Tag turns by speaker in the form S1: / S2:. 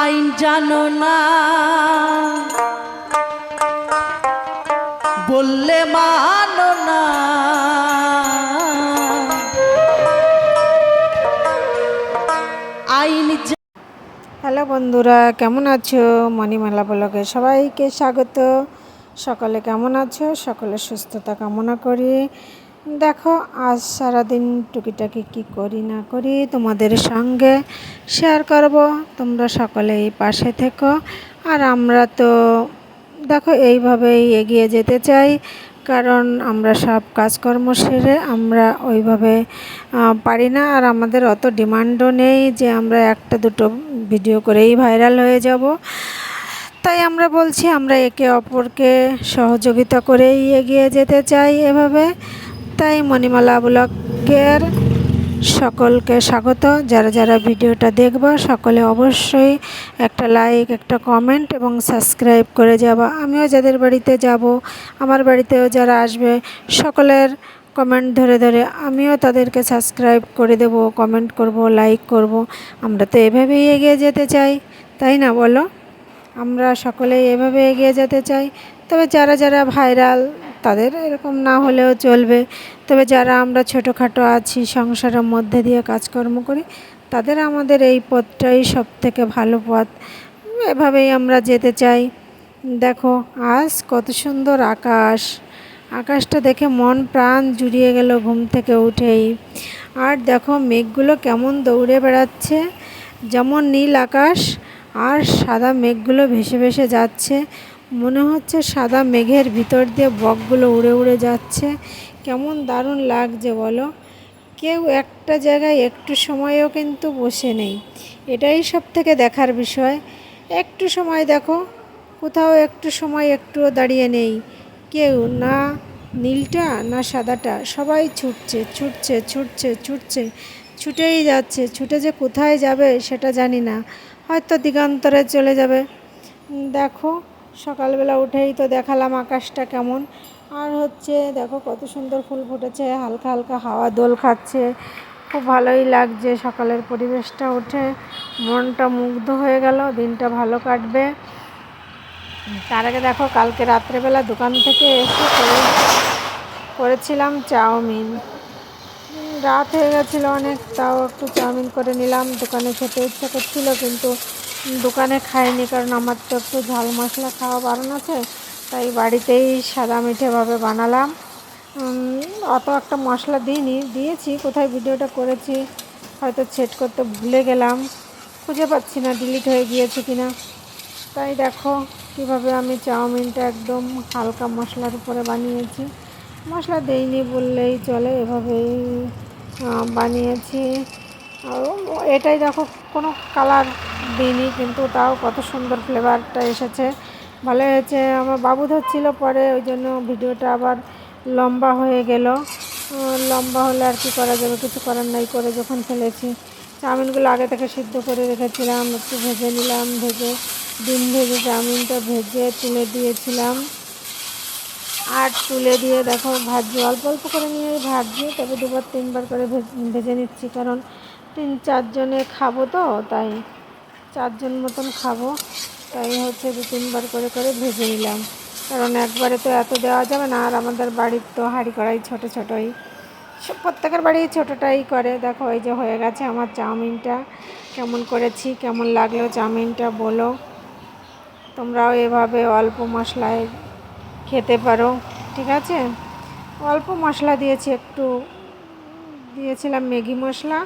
S1: আইন জানো না। বললে মানো না। আইন
S2: হ্যালো বন্ধুরা, কেমন আছো? মণিমালা ব্লগে সবাইকে স্বাগত। সকলে কেমন আছো? সকলে সুস্থতা কামনা করি। দেখো, আজ সারাদিন টুকিটাকি কি করি না করি তোমাদের সঙ্গে শেয়ার করব। তোমরা সকলেই পাশে থেকো। আর আমরা তো, দেখো, এইভাবেই এগিয়ে যেতে চাই। কারণ আমরা সব কাজকর্ম সেরে আমরা ওইভাবে পারি না। আর আমাদের অত ডিমান্ডও নেই যে আমরা একটা দুটো ভিডিও করেই ভাইরাল হয়ে যাব। তাই আমরা বলছি, আমরা একে অপরকে সহযোগিতা করেই এগিয়ে যেতে চাই এভাবে। তাই মণিমালা ব্লগের সকলকে স্বাগত। যারা যারা ভিডিওটা দেখবা, সকলে অবশ্যই একটা লাইক একটা কমেন্ট এবং সাবস্ক্রাইব করে যাবা। আমিও যাদের বাড়িতে যাব, আমার বাড়িতেও যারা আসবে, সকলের কমেন্ট ধরে ধরে আমিও তাদেরকে সাবস্ক্রাইব করে দেব কমেন্ট করব লাইক করব। আমরা তো এভাবেই এগিয়ে যেতে চাই, তাই না বলো? আমরা সকলেই এভাবে এগিয়ে যেতে চাই। তবে যারা যারা ভাইরাল তাদের এরকম না হলেও চলবে। তবে যারা আমরা ছোটোখাটো আছি, সংসারের মধ্যে দিয়ে কাজকর্ম করি, তাদের আমাদের এই পথটাই সব থেকে ভালো পথ। এভাবেই আমরা যেতে চাই। দেখো, আজ কত সুন্দর আকাশ। আকাশটা দেখে মন প্রাণ জুড়িয়ে গেল ঘুম থেকে উঠেই। আর দেখো, মেঘগুলো কেমন দৌড়ে বেড়াচ্ছে। যেমন নীল আকাশ, আর সাদা মেঘগুলো ভেসে ভেসে যাচ্ছে। মনে হচ্ছে সাদা মেঘের ভিতর দিয়ে বকগুলো উড়ে উড়ে যাচ্ছে। কেমন দারুণ লাগছে বলো? কেউ একটা জায়গায় একটু সময়ও কিন্তু বসে নেই। এটাই সব থেকে দেখার বিষয়। একটু সময় দেখো, কোথাও একটু সময় একটুও দাঁড়িয়ে নেই। কেউ না নীলটা, না সাদাটা, সবাই ছুটছে ছুটছে ছুটছে ছুটছে, ছুটেই যাচ্ছে। ছুটে যে কোথায় যাবে সেটা জানি না। হয়তো দিগন্তরে চলে যাবে। দেখো সকালবেলা উঠেই তো দেখালাম আকাশটা কেমন। আর হচ্ছে দেখো কত সুন্দর ফুল ফুটেছে, হালকা হালকা হাওয়া দোল খাচ্ছে। খুব ভালোই লাগছে সকালের পরিবেশটা উঠে। মনটা মুগ্ধ হয়ে গেল, দিনটা ভালো কাটবে। তার আগে দেখো কালকে রাত্রেবেলা দোকান থেকে এসে করে করেছিলাম চাউমিন। রাত হয়ে গেছিল অনেক, তাও একটু চাউমিন করে নিলাম। দোকানে খেতে ইচ্ছা করছিল, কিন্তু দোকানে খাইনি কারণ আমার তো একটু ঝাল মশলা খাওয়া বারণ আছে, তাই বাড়িতেই সাদা মিঠেভাবে বানালাম। অত একটা মশলা দিইনি, দিয়েছি, কোথায় ভিডিওটা করেছি, হয়তো সেট করতে ভুলে গেলাম, খুঁজে পাচ্ছি না ডিলিট হয়ে গিয়েছে কিনা। তাই দেখো কীভাবে আমি চাউমিনটা একদম হালকা মশলার উপরে বানিয়েছি। মশলা দেইনি বললেই চলে, এভাবেই বানিয়েছি। আর এটাই দেখো কোনো কালার দিইনি, কিন্তু তাও কত সুন্দর ফ্লেভারটা এসেছে। ভালো হয়েছে। আমার বাবু ধরছিল পরে, ওই জন্য ভিডিওটা আবার লম্বা হয়ে গেল। লম্বা হলে আর কি করা যাবে? কিছু করার নাই করে যখন ফেলেছি। চাউমিনগুলো আগে থেকে সিদ্ধ করে রেখেছিলাম, একটু ভেজে নিলাম, ভেজে ডিম ভেজে চাউমিনটা ভেজে তুলে দিয়েছিলাম। আর তুলে দিয়ে দেখো, ভাজি, অল্প অল্প করে নিয়ে ভাজি, তবে দুবার তিনবার করে ভেজ- নিচ্ছি। কারণ তিন চারজনে খাব তো, তাই চারজন মতন খাব। তাই হচ্ছে দু তিনবার করে করে ভেজে নিলাম। কারণ একবারে তো এত দেওয়া যাবে না, আর আমাদের বাড়ির তো হাঁড়ি কড়াই ছোটো ছোটোই। সব প্রত্যেকের বাড়ি ছোটোটাই করে। দেখো, এই যে হয়ে গেছে আমার চাউমিনটা। কেমন করেছি, কেমন লাগল চাউমিনটা বলো। তোমরাও এভাবে অল্প মশলায় খেতে পারো, ঠিক আছে? অল্প মশলা দিয়েছি, একটু দিয়েছিলাম ম্যাগি মশলা।